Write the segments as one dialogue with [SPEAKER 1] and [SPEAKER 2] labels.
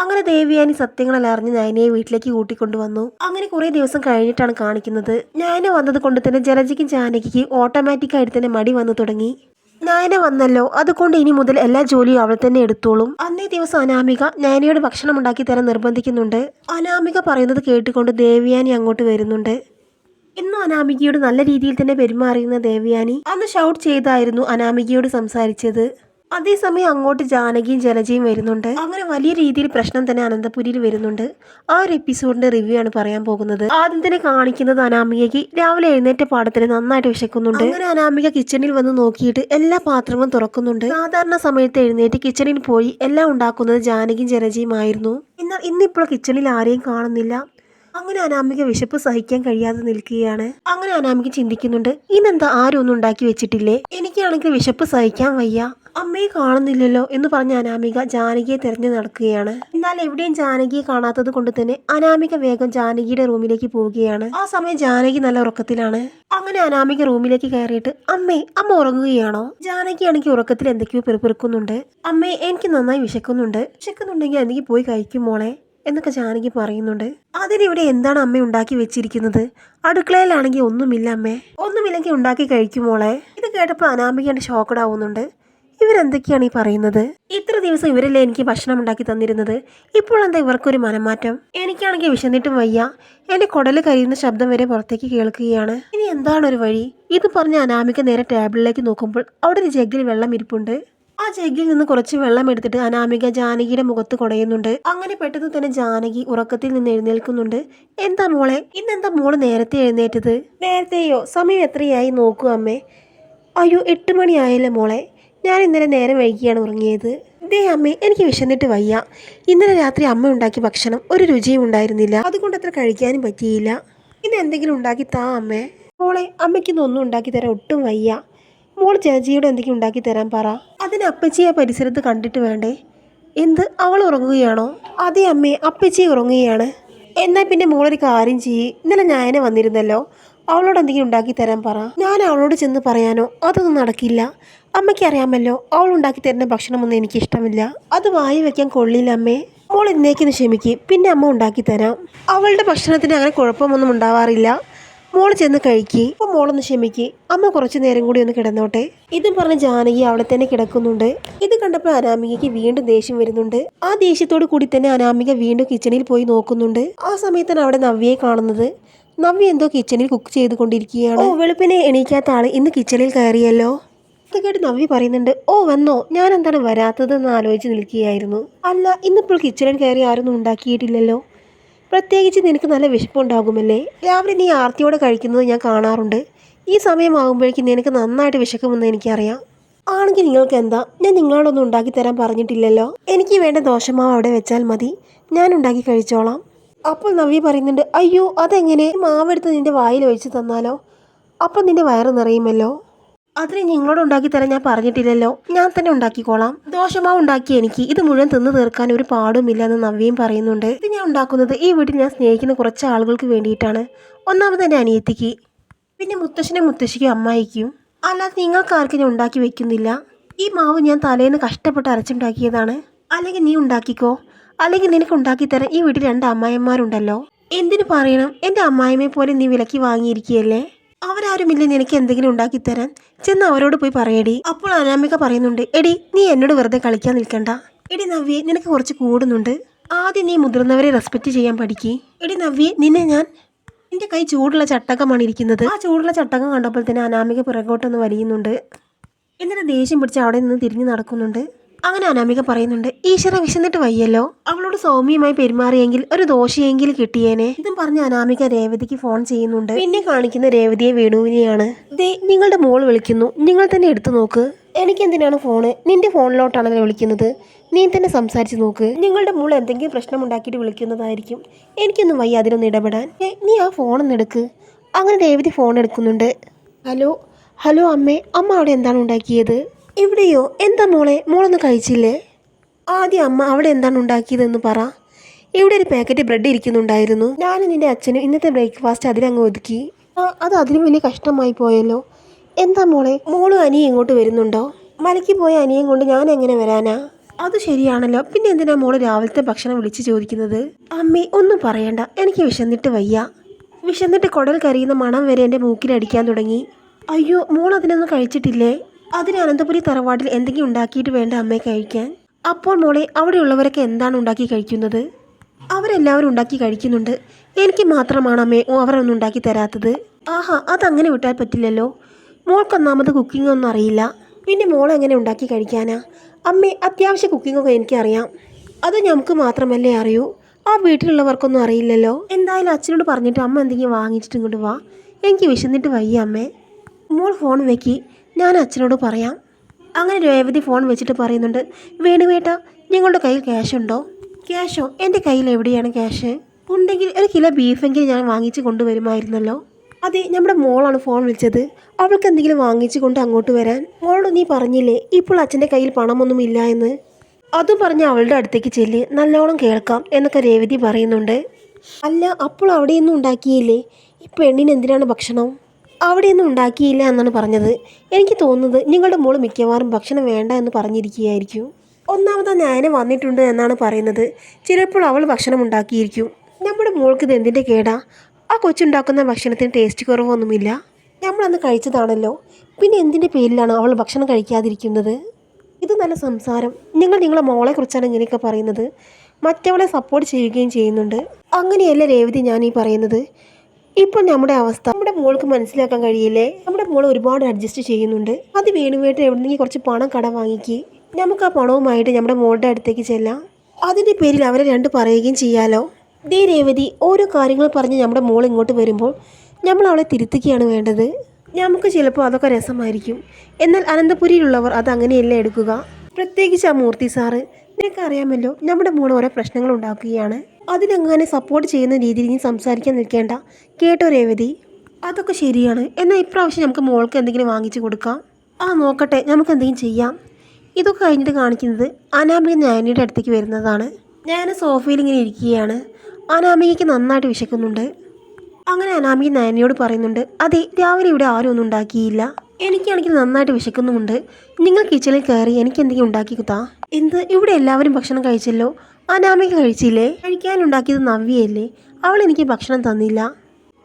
[SPEAKER 1] അങ്ങനെ ദേവിയാനി സത്യങ്ങളെല്ലാം അറിഞ്ഞ് നയനയെ വീട്ടിലേക്ക് കൂട്ടിക്കൊണ്ടുവന്നു. അങ്ങനെ കുറെ ദിവസം കഴിഞ്ഞിട്ടാണ് കാണിക്കുന്നത്. നയന വന്നത് കൊണ്ട് തന്നെ ജലജയ്ക്കും ജാനകിക്ക് ഓട്ടോമാറ്റിക് ആയിട്ട് തന്നെ മടി വന്നു തുടങ്ങി. നയന വന്നല്ലോ അതുകൊണ്ട് ഇനി മുതൽ എല്ലാ ജോലിയും അവൾ തന്നെ എടുത്തോളും. അന്നേ ദിവസം അനാമിക നയനയോട് ഭക്ഷണം ഉണ്ടാക്കി തരാൻ നിർബന്ധിക്കുന്നുണ്ട്. അനാമിക പറയുന്നത് കേട്ടുകൊണ്ട് ദേവിയാനി അങ്ങോട്ട് വരുന്നുണ്ട്. ഇന്നും അനാമികയോട് നല്ല രീതിയിൽ തന്നെ പെരുമാറിയുന്ന ദേവിയാനി അന്ന് ഷൗട്ട് ചെയ്തായിരുന്നു അനാമികയോട് സംസാരിച്ചത്. അതേസമയം അങ്ങോട്ട് ജാനകിയും ജലജയും വരുന്നുണ്ട്. അങ്ങനെ വലിയ രീതിയിൽ പ്രശ്നം തന്നെ അനന്തപുരിയിൽ വരുന്നുണ്ട്. ആ ഒരു എപ്പിസോഡിന്റെ റിവ്യൂ ആണ് പറയാൻ പോകുന്നത്. ആദ്യം തന്നെ കാണിക്കുന്നത് അനാമികയ്ക്ക് രാവിലെ എഴുന്നേറ്റ പാടത്തിന് നന്നായിട്ട് വിശക്കുന്നുണ്ട്. അങ്ങനെ അനാമിക കിച്ചണിൽ വന്ന് നോക്കിയിട്ട് എല്ലാ പാത്രവും തുറക്കുന്നുണ്ട്. സാധാരണ സമയത്ത് എഴുന്നേറ്റ് കിച്ചണിൽ പോയി എല്ലാം ഉണ്ടാക്കുന്നത് ജാനകിയും ജലജയും ആയിരുന്നു. എന്നാൽ ഇന്നിപ്പോൾ കിച്ചണിൽ ആരെയും കാണുന്നില്ല. അങ്ങനെ അനാമിക വിശപ്പ് സഹിക്കാൻ കഴിയാതെ നിൽക്കുകയാണ്. അങ്ങനെ അനാമിക ചിന്തിക്കുന്നുണ്ട് ഇന്നെന്താ ആരും ഒന്നും ഉണ്ടാക്കി വെച്ചിട്ടില്ലേ? എനിക്കാണെങ്കിൽ വിശപ്പ് സഹിക്കാൻ വയ്യ. അമ്മയെ കാണുന്നില്ലല്ലോ എന്ന് പറഞ്ഞ അനാമിക ജാനകിയെ തിരഞ്ഞു നടക്കുകയാണ്. എന്നാൽ എവിടെയും ജാനകിയെ കാണാത്തത് കൊണ്ട് തന്നെ അനാമിക വേഗം ജാനകിയുടെ റൂമിലേക്ക് പോവുകയാണ്. ആ സമയം ജാനകി നല്ല ഉറക്കത്തിലാണ്. അങ്ങനെ അനാമിക റൂമിലേക്ക് കയറിയിട്ട് അമ്മേ അമ്മ ഉറങ്ങുകയാണോ? ജാനകിയാണെങ്കിൽ ഉറക്കത്തിൽ എന്തൊക്കെയോ പെറുപെറുക്കുന്നുണ്ട്. അമ്മേ എനിക്ക് നന്നായി വിശക്കുന്നുണ്ട്. വിശക്കുന്നുണ്ടെങ്കിൽ എനിക്ക് പോയി കഴിക്കും മോളെ എന്നൊക്കെ ജാനകി പറയുന്നുണ്ട്. അതിനിവിടെ എന്താണ് അമ്മ ഉണ്ടാക്കി വെച്ചിരിക്കുന്നത്? അടുക്കളയിലാണെങ്കിൽ ഒന്നുമില്ല അമ്മേ. ഒന്നുമില്ലെങ്കിൽ ഉണ്ടാക്കി കഴിക്കുമോളെ ഇത് കേട്ടപ്പോൾ അനാമികയുടെ ഷോക്കഡ് ആവുന്നുണ്ട്. ഇവരെന്തൊക്കെയാണ് ഈ പറയുന്നത്? ഇത്ര ദിവസം ഇവരല്ലേ എനിക്ക് ഭക്ഷണം ഉണ്ടാക്കി തന്നിരുന്നത്? ഇപ്പോൾ എന്താ ഇവർക്കൊരു മനമാറ്റം? എനിക്കാണെങ്കിൽ വിശന്നിട്ടും വയ്യ. എന്റെ കുടൽ കരിയുന്ന ശബ്ദം വരെ പുറത്തേക്ക് കേൾക്കുകയാണ്. ഇനി എന്താണ് ഒരു വഴി? ഇത് പറഞ്ഞ അനാമിക നേരെ ടേബിളിലേക്ക് നോക്കുമ്പോൾ അവിടെ ഒരു ജഗ്ഗിൽ വെള്ളം ഇരിപ്പുണ്ട്. ആ ജഗ്ഗിൽ നിന്ന് കുറച്ച് വെള്ളം എടുത്തിട്ട് അനാമിക ജാനകിയുടെ മുഖത്ത് കുടയുന്നുണ്ട്. അങ്ങനെ പെട്ടെന്ന് തന്നെ ജാനകി ഉറക്കത്തിൽ നിന്ന് എഴുന്നേൽക്കുന്നുണ്ട്. എന്താ മോളെ? ഇന്നെന്താ മോൾ നേരത്തെ എഴുന്നേറ്റത്? നേരത്തെയോ? സമയം എത്രയായി നോക്കൂ അമ്മേ. അയ്യോ എട്ട് മണിയായല്ലേ മോളെ. ഞാൻ ഇന്നലെ നേരം വൈകിയാണ് ഉറങ്ങിയത്. ദേ അമ്മേ എനിക്ക് വിശന്നിട്ട് വയ്യ. ഇന്നലെ രാത്രി അമ്മ ഉണ്ടാക്കിയ ഭക്ഷണം ഒരു രുചിയും ഉണ്ടായിരുന്നില്ല. അതുകൊണ്ട് അത്ര കഴിക്കാനും പറ്റിയില്ല. ഇന്ന് എന്തെങ്കിലും ഉണ്ടാക്കി താ അമ്മേ. മോളെ അമ്മയ്ക്കൊന്നും ഒന്നും ഉണ്ടാക്കി തരാൻ ഒട്ടും വയ്യ. മോൾ ചേച്ചിയോട് എന്തെങ്കിലും ഉണ്ടാക്കി തരാൻ പറ. അതിന് അപ്പച്ചി ആ പരിസരത്ത് കണ്ടിട്ട് വേണ്ടേ? എന്ത്? അവൾ ഉറങ്ങുകയാണോ? അതേ അമ്മേ അപ്പച്ചി ഉറങ്ങുകയാണ്. എന്നാൽ പിന്നെ മോളൊരു കാര്യം ചെയ്യ്. ഇന്നലെ ഞാനെ വന്നിരുന്നല്ലോ. അവളോട് എന്തെങ്കിലും ഉണ്ടാക്കി തരാൻ പറ. ഞാൻ അവളോട് ചെന്ന് പറയാനോ? അതൊന്നും നടക്കില്ല. അമ്മയ്ക്ക് അറിയാമല്ലോ അവൾ ഉണ്ടാക്കി തരുന്ന ഭക്ഷണമൊന്നും എനിക്ക് ഇഷ്ടമില്ല. അത് വായി വെക്കാൻ കൊള്ളില്ല അമ്മേ. മോൾ ഇന്നേക്കൊന്ന് ക്ഷമിക്ക്. പിന്നെ അമ്മ ഉണ്ടാക്കി തരാം. അവളുടെ ഭക്ഷണത്തിന് അങ്ങനെ കുഴപ്പമൊന്നും ഉണ്ടാവാറില്ല. മോൾ ചെന്ന് കഴിക്കി. അപ്പൊ മോളൊന്ന് ക്ഷമിക്ക്. അമ്മ കുറച്ച് നേരം കൂടി ഒന്ന് കിടന്നോട്ടെ. ഇതും പറഞ്ഞ് ജാനകി അവിടെ തന്നെ കിടക്കുന്നുണ്ട്. ഇത് കണ്ടപ്പോൾ അനാമികയ്ക്ക് വീണ്ടും ദേഷ്യം വരുന്നുണ്ട്. ആ ദേഷ്യത്തോട് കൂടി തന്നെ അനാമിക വീണ്ടും കിച്ചണിൽ പോയി നോക്കുന്നുണ്ട്. ആ സമയത്താണ് അവിടെ നവ്യയെ കാണുന്നത്. നവ്യ എന്തോ കിച്ചണിൽ കുക്ക് ചെയ്തുകൊണ്ടിരിക്കുകയാണ്. ഓ വെളുപ്പിനെ എണീക്കാത്ത ആൾ ഇന്ന് കിച്ചണിൽ കയറിയല്ലോ? ഇത് കേട്ട് നവ്യ പറയുന്നുണ്ട് ഓ വന്നോ ഞാൻ എന്താണ് വരാത്തതെന്ന് ആലോചിച്ച് നിൽക്കുകയായിരുന്നു. അല്ല ഇന്നിപ്പോൾ കിച്ചണിൽ കയറി ആരൊന്നും ഉണ്ടാക്കിയിട്ടില്ലല്ലോ. പ്രത്യേകിച്ച് നിനക്ക് നല്ല വിശപ്പുണ്ടാകുമല്ലേ? രാവിലെ നീ ആർത്തിയോടെ കഴിക്കുന്നത് ഞാൻ കാണാറുണ്ട്. ഈ സമയമാകുമ്പോഴേക്കും നിനക്ക് നന്നായിട്ട് വിശക്കുമെന്ന് എനിക്കറിയാം. ആണെങ്കിൽ നിങ്ങൾക്ക് എന്താ? ഞാൻ നിങ്ങളോടൊന്നും ഉണ്ടാക്കി തരാൻ പറഞ്ഞിട്ടില്ലല്ലോ. എനിക്ക് വേണ്ട ദോശമാവ് അവിടെ വെച്ചാൽ മതി. ഞാൻ ഉണ്ടാക്കി കഴിച്ചോളാം. അപ്പോൾ നവ്യ പറയുന്നുണ്ട് അയ്യോ അതെങ്ങനെ? മാവെടുത്ത് നിന്റെ വായിൽ ഒഴിച്ച് തന്നാലോ? അപ്പം നിന്റെ വയറ് നിറയുമല്ലോ? അതിന് നിങ്ങളോട് ഉണ്ടാക്കി തരാൻ ഞാൻ പറഞ്ഞിട്ടില്ലല്ലോ. ഞാൻ തന്നെ ഉണ്ടാക്കിക്കോളാം. ദോശമാവ് ഉണ്ടാക്കി എനിക്ക് ഇത് മുഴുവൻ തിന്നു തീർക്കാൻ ഒരു പാടുമില്ല എന്ന് നവ്യയും പറയുന്നുണ്ട്. ഇത് ഞാൻ ഉണ്ടാക്കുന്നത് ഈ വീട്ടിൽ ഞാൻ സ്നേഹിക്കുന്ന കുറച്ച് ആളുകൾക്ക് വേണ്ടിയിട്ടാണ്. ഒന്നാമത് എന്റെ അനിയത്തിക്ക് പിന്നെ മുത്തശ്ശനെ മുത്തശ്ശിക്കും അമ്മായിക്കും. അല്ലാതെ നിങ്ങൾക്ക് ആർക്കും ഞാൻ ഉണ്ടാക്കി വെക്കുന്നില്ല. ഈ മാവ് ഞാൻ തലേന്ന് കഷ്ടപ്പെട്ട് അരച്ചുണ്ടാക്കിയതാണ്. അല്ലെങ്കിൽ നീ ഉണ്ടാക്കിക്കോ? അല്ലെങ്കിൽ നിനക്ക് ഉണ്ടാക്കി തരാൻ ഈ വീട്ടിൽ രണ്ട് അമ്മായിമാരുണ്ടല്ലോ എന്തിനു പറയണം? എന്റെ അമ്മായിമ്മയെ പോലെ നീ വിലക്കി വാങ്ങിയിരിക്കുകയല്ലേ? അവരാരുമില്ല നിനക്ക് എന്തെങ്കിലും ഉണ്ടാക്കി തരാൻ? ചെന്ന് അവരോട് പോയി പറയടി. അപ്പോൾ അനാമിക പറയുന്നുണ്ട് എടി നീ എന്നോട് വെറുതെ കളിക്കാൻ നിൽക്കണ്ട. എടി നവ്യെ നിനക്ക് കുറച്ച് കൂടുന്നുണ്ട്. ആദ്യം നീ മുതിർന്നവരെ റെസ്പെക്റ്റ് ചെയ്യാൻ പഠിക്കി. എടി നവ്യെ നിന്നെ ഞാൻ എന്റെ കൈ ചൂടുള്ള ചട്ടകമാണ് ഇരിക്കുന്നത്. ആ ചൂടുള്ള ചട്ടകം കണ്ടപ്പോൾ തന്നെ അനാമിക പിറകോട്ടൊന്ന് വലിയുന്നുണ്ട്. എന്നിട്ട് ദേഷ്യം പിടിച്ച് അവിടെ നിന്ന് തിരിഞ്ഞു നടക്കുന്നുണ്ട്. അങ്ങനെ അനാമിക പറയുന്നുണ്ട് ഈശ്വര വിശന്നിട്ട് വയ്യല്ലോ. അവളോട് സൗമ്യമായി പെരുമാറിയെങ്കിൽ ഒരു ദോഷയെങ്കിലും കിട്ടിയേനെ. ഇതും പറഞ്ഞ അനാമിക രേവതിക്ക് ഫോൺ ചെയ്യുന്നുണ്ട്. പിന്നെ കാണിക്കുന്ന രേവതിയെ വേണുവിനെയാണ്. ദേ നിങ്ങളുടെ മോൾ വിളിക്കുന്നു. നിങ്ങൾ തന്നെ എടുത്തു നോക്ക്. എനിക്ക് എന്തിനാണ് ഫോണ് നിന്റെ ഫോണിലോട്ടാണല്ലോ വിളിക്കുന്നത്. നീ തന്നെ സംസാരിച്ച് നോക്ക്. നിങ്ങളുടെ മോൾ എന്തെങ്കിലും പ്രശ്നം ഉണ്ടാക്കിയിട്ട് വിളിക്കുന്നതായിരിക്കും. എനിക്കൊന്നും വയ്യ അതിനൊന്നും ഇടപെടാൻ. നീ ആ ഫോണൊന്ന് എടുക്ക്. അങ്ങനെ രേവതി ഫോൺ എടുക്കുന്നുണ്ട്. ഹലോ ഹലോ അമ്മേ അമ്മ അവിടെ എന്താണ് ഉണ്ടാക്കിയത്? എവിടെയോ? എന്താ മോളെ? മോളൊന്നും കഴിച്ചില്ലേ? ആദ്യം അമ്മ അവിടെ എന്താണ് ഉണ്ടാക്കിയതെന്ന് പറ. ഇവിടെ ഒരു പാക്കറ്റ് ബ്രെഡ് ഇരിക്കുന്നുണ്ടായിരുന്നു? ഞാനും നിന്റെ അച്ഛനും ഇന്നത്തെ ബ്രേക്ക്ഫാസ്റ്റ് അതിലങ്ങ് ഒതുക്കി. ആ അത് അതിലും വലിയ കഷ്ടമായി പോയല്ലോ. എന്താ മോളെ? മോളും അനിയും ഇങ്ങോട്ട് വരുന്നുണ്ടോ? മലയ്ക്ക് പോയ അനിയും കൊണ്ട് ഞാൻ എങ്ങനെ വരാനാ? അത് ശരിയാണല്ലോ. പിന്നെ എന്തിനാ മോൾ രാവിലത്തെ ഭക്ഷണം വിളിച്ച് ചോദിക്കുന്നത്? അമ്മേ ഒന്നും പറയണ്ട. എനിക്ക് വിശന്നിട്ട് വയ്യ. വിശന്നിട്ട് കുടൽ കരിയുന്ന മണം വരെ എന്റെ മൂക്കിലടിക്കാൻ തുടങ്ങി. അയ്യോ മോൾ അതിനൊന്നും കഴിച്ചിട്ടില്ലേ? അതിന് അനന്തപുരി തറവാട്ടിൽ എന്തെങ്കിലും ഉണ്ടാക്കിയിട്ട് വേണ്ട അമ്മയെ കഴിക്കാൻ? അപ്പോൾ മോളെ അവിടെയുള്ളവരൊക്കെ എന്താണ് ഉണ്ടാക്കി കഴിക്കുന്നത്? അവരെല്ലാവരും ഉണ്ടാക്കി കഴിക്കുന്നുണ്ട്. എനിക്ക് മാത്രമാണ് അമ്മേ അവരൊന്നും ഉണ്ടാക്കി തരാത്തത്. ആഹാ അതങ്ങനെ വിട്ടാൽ പറ്റില്ലല്ലോ. മോൾക്ക് ഒന്നാമത് കുക്കിംഗ് ഒന്നും അറിയില്ല. പിന്നെ മോൾ എങ്ങനെ ഉണ്ടാക്കി കഴിക്കാനാ? അമ്മേ അത്യാവശ്യ കുക്കിങ്ങൊക്കെ എനിക്കറിയാം. അത് നമുക്ക് മാത്രമല്ലേ അറിയൂ. ആ വീട്ടിലുള്ളവർക്കൊന്നും അറിയില്ലല്ലോ. എന്തായാലും അച്ഛനോട് പറഞ്ഞിട്ട് അമ്മ എന്തെങ്കിലും വാങ്ങിച്ചിട്ട് ഇങ്ങോട്ട് വാ. എനിക്ക് വിശന്നിട്ട് വയ്യ അമ്മേ. മോൾ ഫോൺ വെക്കി. ഞാൻ അച്ഛനോട് പറയാം. അങ്ങനെ രേവതി ഫോൺ വെച്ചിട്ട് പറയുന്നുണ്ട് വേണുവേട്ട നിങ്ങളുടെ കയ്യിൽ ക്യാഷ് ഉണ്ടോ? ക്യാഷോ എന്റെ കയ്യിൽ എവിടെയാണ് ക്യാഷ് ഉണ്ടെങ്കിൽ ഒരു കിലോ ബീഫെങ്കിലും ഞാൻ വാങ്ങിച്ച് കൊണ്ടുവരുമായിരുന്നല്ലോ. അതെ നമ്മുടെ മോളാണ് ഫോൺ വിളിച്ചത്. അവൾക്ക് എന്തെങ്കിലും വാങ്ങിച്ചു കൊണ്ട് അങ്ങോട്ട് വരാൻ. മോളോട് നീ പറഞ്ഞില്ലേ ഇപ്പോൾ അച്ഛന്റെ കയ്യിൽ പണമൊന്നും ഇല്ല എന്ന്? അതും പറഞ്ഞ് അവളുടെ അടുത്തേക്ക് ചെല്ല് നല്ലോണം കേൾക്കാം എന്നൊക്കെ രേവതി പറയുന്നുണ്ട്. അല്ല അപ്പോൾ അവിടെയൊന്നും ഉണ്ടാക്കിയില്ലേ? ഈ പെണ്ണിന് എന്തിനാണ് ഭക്ഷണം? അവിടെയൊന്നും ഉണ്ടാക്കിയില്ല എന്നാണ് പറഞ്ഞത്. എനിക്ക് തോന്നുന്നത് നിങ്ങളുടെ മോൾ മിക്കവാറും ഭക്ഷണം വേണ്ട എന്ന് പറഞ്ഞിരിക്കുകയായിരിക്കും. ഒന്നാമത് ഞാൻ വന്നിട്ടുണ്ട് എന്നാണ് പറയുന്നത്. ചിലപ്പോൾ അവൾ ഭക്ഷണം ഉണ്ടാക്കിയിരിക്കും. നമ്മുടെ മോൾക്ക് ഇത് എന്തിന്റെ കേടാ? ആ കൊച്ചുണ്ടാക്കുന്ന ഭക്ഷണത്തിന് ടേസ്റ്റ് കുറവൊന്നുമില്ല. നമ്മളന്ന് കഴിച്ചതാണല്ലോ. പിന്നെ എന്തിന്റെ പേരിലാണ് അവൾ ഭക്ഷണം കഴിക്കാതിരിക്കുന്നത്? ഇത് നല്ല സംസാരം. നിങ്ങൾ നിങ്ങളെ മോളെ കുറിച്ചാണ് ഇങ്ങനെയൊക്കെ പറയുന്നത്. മറ്റവളെ സപ്പോർട്ട് ചെയ്യുകയും ചെയ്യുന്നുണ്ട്. അങ്ങനെയല്ല രേവതി ഞാൻ ഈ പറയുന്നത്? ഇപ്പോൾ നമ്മുടെ അവസ്ഥ നമ്മുടെ മോൾക്ക് മനസ്സിലാക്കാൻ കഴിയില്ലേ? നമ്മുടെ മോൾ ഒരുപാട് അഡ്ജസ്റ്റ് ചെയ്യുന്നുണ്ട്. അത് വേണുവേട്ട് എവിടെന്നെങ്കിൽ കുറച്ച് പണം കട വാങ്ങിക്ക്. നമുക്ക് ആ പണവുമായിട്ട് നമ്മുടെ മോളുടെ അടുത്തേക്ക് ചെല്ലാം. അതിന്റെ പേരിൽ അവരെ രണ്ട് പറയുകയും ചെയ്യാലോ? ദേ രേവതി ഓരോ കാര്യങ്ങൾ പറഞ്ഞ് നമ്മുടെ മോൾ ഇങ്ങോട്ട് വരുമ്പോൾ നമ്മൾ അവളെ തിരുത്തുകയാണ് വേണ്ടത്. നമുക്ക് ചിലപ്പോൾ അതൊക്കെ രസമായിരിക്കും. എന്നാൽ അനന്തപുരിയിലുള്ളവർ അത് അങ്ങനെയല്ല എടുക്കുക? പ്രത്യേകിച്ച് ആ മൂർത്തി സാറ് നിനക്കറിയാമല്ലോ നമ്മുടെ മോൾ ഓരോ പ്രശ്നങ്ങൾ ഉണ്ടാക്കുകയാണ്. അതിനങ്ങനെ സപ്പോർട്ട് ചെയ്യുന്ന രീതിയിൽ നീ സംസാരിക്കാൻ നിൽക്കേണ്ട. കേട്ടോ രേവതി? അതൊക്കെ ശരിയാണ്. എന്നാൽ ഇപ്രാവശ്യം നമുക്ക് മോൾക്ക് എന്തെങ്കിലും വാങ്ങിച്ചു കൊടുക്കാം. ആ നോക്കട്ടെ. നമുക്ക് എന്തെങ്കിലും ചെയ്യാം. ഇതൊക്കെ കഴിഞ്ഞിട്ട് കാണിക്കുന്നത് അനാമിക ഞാനിയുടെ അടുത്തേക്ക് വരുന്നതാണ്. ഞാൻ സോഫയിൽ ഇങ്ങനെ ഇരിക്കുകയാണ്. അനാമികയ്ക്ക് നന്നായിട്ട് വിശക്കുന്നുണ്ട്. അങ്ങനെ അനാമിക നയനയോട് പറയുന്നുണ്ട് അതെ രാവിലെ ഇവിടെ ആരും ഒന്നും ഉണ്ടാക്കിയില്ല. എനിക്കാണെങ്കിൽ നന്നായിട്ട് വിശക്കുന്നുമുണ്ട്. നിങ്ങൾ കിച്ചണിൽ കയറി എനിക്ക് എന്തെങ്കിലും ഉണ്ടാക്കി കുത്താ എന്ത്? ഇവിടെ എല്ലാവരും ഭക്ഷണം കഴിച്ചല്ലോ. അനാമിക കഴിച്ചില്ലേ? കഴിക്കാനുണ്ടാക്കിയത് നവ്യയല്ലേ? അവൾ എനിക്ക് ഭക്ഷണം തന്നില്ല.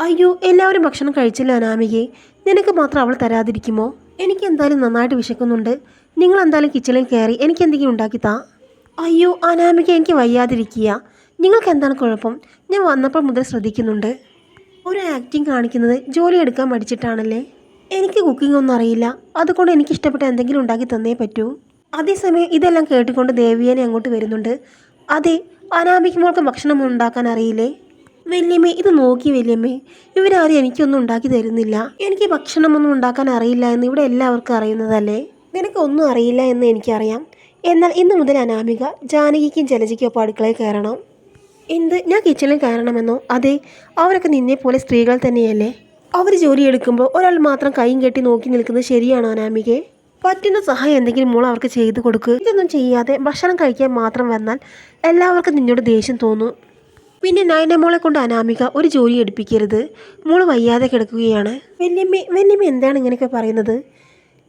[SPEAKER 1] അയ്യോ എല്ലാവരും ഭക്ഷണം കഴിച്ചില്ല അനാമികയെ? നിനക്ക് മാത്രം അവൾ തരാതിരിക്കുമോ? എനിക്ക് എന്തായാലും നന്നായിട്ട് വിശക്കുന്നുണ്ട്. നിങ്ങൾ എന്തായാലും കിച്ചണിൽ കയറി എനിക്ക് എന്തെങ്കിലും ഉണ്ടാക്കി താ. അയ്യോ അനാമിക എനിക്ക് വയ്യാതിരിക്കുക. നിങ്ങൾക്ക് എന്താണ് കുഴപ്പം? ഞാൻ വന്നപ്പോൾ മുതൽ ശ്രദ്ധിക്കുന്നുണ്ട്. ഒരു ആക്ടിങ് കാണിക്കുന്നത് ജോലി എടുക്കാൻ പഠിച്ചിട്ടാണല്ലേ? എനിക്ക് കുക്കിംഗ് ഒന്നും അറിയില്ല. അതുകൊണ്ട് എനിക്ക് ഇഷ്ടപ്പെട്ട എന്തെങ്കിലും ഉണ്ടാക്കി തന്നേ പറ്റൂ. അതേസമയം ഇതെല്ലാം കേട്ടുകൊണ്ട് ദേവിയനെ അങ്ങോട്ട് വരുന്നുണ്ട്. അതെ അനാമിക്ക് മോൾക്ക് ഭക്ഷണം ഉണ്ടാക്കാൻ അറിയില്ലേ? വല്യമ്മേ ഇത് നോക്കി വല്യമ്മേ. ഇവരാരും എനിക്കൊന്നും ഉണ്ടാക്കി തരുന്നില്ല. എനിക്ക് ഭക്ഷണമൊന്നും ഉണ്ടാക്കാൻ അറിയില്ല എന്ന് ഇവിടെ എല്ലാവർക്കും അറിയുന്നതല്ലേ? നിനക്ക് ഒന്നും അറിയില്ല എന്ന് എനിക്കറിയാം. എന്നാൽ ഇന്നു മുതൽ അനാമിക ജാനകിക്കും ജലജയ്ക്കും ഒപ്പം അടുക്കളയിൽ കയറണം. എന്ത്? ഞാൻ കിച്ചണിൽ കയറണമെന്നോ? അതെ അവരൊക്കെ നിന്നെ പോലെ സ്ത്രീകൾ തന്നെയല്ലേ? അവർ ജോലി എടുക്കുമ്പോൾ ഒരാൾ മാത്രം കൈയും കെട്ടി നോക്കി നിൽക്കുന്നത് ശരിയാണോ അനാമികെ? പറ്റുന്ന സഹായം എന്തെങ്കിലും മോൾ അവർക്ക് ചെയ്തു കൊടുക്കുക ഇതൊന്നും ചെയ്യാതെ ഭക്ഷണം കഴിക്കാൻ മാത്രം വന്നാൽ എല്ലാവർക്കും നിന്നോട് ദേഷ്യം തോന്നും. പിന്നെ നയന മോളെ കൊണ്ട് അനാമിക ഒരു ജോലി എടുപ്പിക്കരുത്. മോൾ വയ്യാതെ കിടക്കുകയാണ്. വല്യമ്മ വല്യമ്മ എന്താണ് ഇങ്ങനെയൊക്കെ പറയുന്നത്?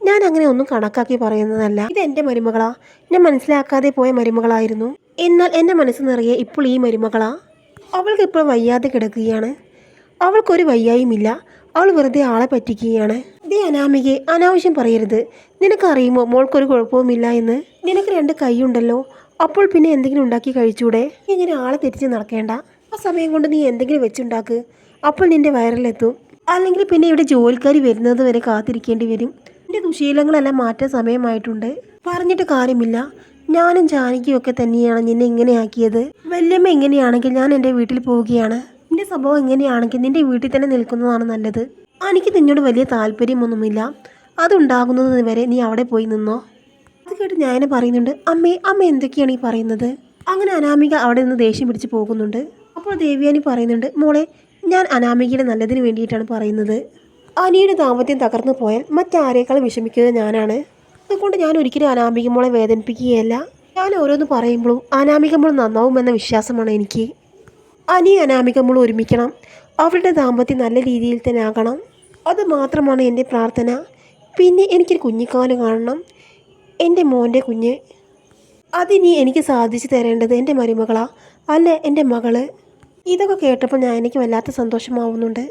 [SPEAKER 1] ഞാൻ അങ്ങനെ ഒന്നും കണക്കാക്കി പറയുന്നതല്ല. ഇത് എന്റെ മരുമകളാ. ഞാൻ മനസ്സിലാക്കാതെ പോയ മരുമകളായിരുന്നു. എന്നാൽ എന്റെ മനസ്സ് നിറയെ ഇപ്പോൾ ഈ മരുമകളാ. അവൾക്ക് ഇപ്പോൾ വയ്യാതെ കിടക്കുകയാണ്. അവൾക്കൊരു വയ്യായുമില്ല. അവൾ വെറുതെ ആളെ പറ്റിക്കുകയാണ്. ദേ അനാമികയെ അനാവശ്യം പറയരുത്. നിനക്കറിയുമോ മോൾക്കൊരു കുഴപ്പവുമില്ല എന്ന്? നിനക്ക് രണ്ട് കൈയുണ്ടല്ലോ. അപ്പോൾ പിന്നെ എന്തെങ്കിലും ഉണ്ടാക്കി കഴിച്ചൂടെ? ഇങ്ങനെ ആളെ തിരിച്ച് നടക്കേണ്ട. ആ സമയം കൊണ്ട് നീ എന്തെങ്കിലും വെച്ചുണ്ടാക്ക്. അപ്പോൾ നിന്റെ വയറിലെത്തും. അല്ലെങ്കിൽ പിന്നെ ഇവിടെ ജോലിക്കാരി വരുന്നത് വരെ കാത്തിരിക്കേണ്ടി വരും. എന്റെ ദുശീലങ്ങളെല്ലാം മാറ്റാൻ സമയമായിട്ടുണ്ട്. പറഞ്ഞിട്ട് കാര്യമില്ല. ഞാനും ജാനകിയും ഒക്കെ തന്നെയാണ് നിന്നെ ഇങ്ങനെയാക്കിയത്. വല്യമ്മ ഇങ്ങനെയാണെങ്കിൽ ഞാൻ എന്റെ വീട്ടിൽ പോവുകയാണ്. നിന്റെ സ്വഭാവം ഇങ്ങനെയാണെങ്കിൽ നിന്റെ വീട്ടിൽ തന്നെ നിൽക്കുന്നതാണ് നല്ലത്. എനിക്ക് നിന്നോട് വലിയ താല്പര്യമൊന്നുമില്ല. അതുണ്ടാകുന്നത് വരെ നീ അവിടെ പോയി നിന്നോ? അത് കേട്ട് ഞാൻ പറയുന്നുണ്ട് അമ്മേ അമ്മ എന്തൊക്കെയാണ് ഈ പറയുന്നത്? അങ്ങനെ അനാമിക അവിടെ നിന്ന് ദേഷ്യം പിടിച്ച് പോകുന്നുണ്ട്. അപ്പോൾ ദേവിയാനി പറയുന്നുണ്ട് മോളെ ഞാൻ അനാമികയുടെ നല്ലതിന് വേണ്ടിയിട്ടാണ് പറയുന്നത്. അനിയുടെ ദാമ്പത്യം തകർന്നു പോയാൽ മറ്റാരേക്കാൾ വിഷമിക്കുക ഞാനാണ്. അതുകൊണ്ട് ഞാൻ ഒരിക്കലും അനാമിക മോളെ വേദനിപ്പിക്കുകയല്ല. ഞാൻ ഓരോന്ന് പറയുമ്പോഴും അനാമിക മോൾ നന്നാവുമെന്ന വിശ്വാസമാണ് എനിക്ക്. അനി അനാമിക മോൾ ഒരുമിക്കണം. അവരുടെ ദാമ്പത്യം നല്ല രീതിയിൽ തന്നെ ആകണം. അത് മാത്രമാണ് എന്റെ പ്രാർത്ഥന. പിന്നെ എനിക്കൊരു കുഞ്ഞിക്കാൽ കാണണം. എന്റെ മോന്റെ കുഞ്ഞ്. അതിനി എനിക്ക് സാധിച്ചു തരേണ്ടത് എന്റെ മരുമകളാ. അല്ല എന്റെ മകൾ. ഇതൊക്കെ കേട്ടപ്പോൾ ഞാൻ എനിക്ക് വല്ലാത്ത സന്തോഷമാവുന്നുണ്ട്.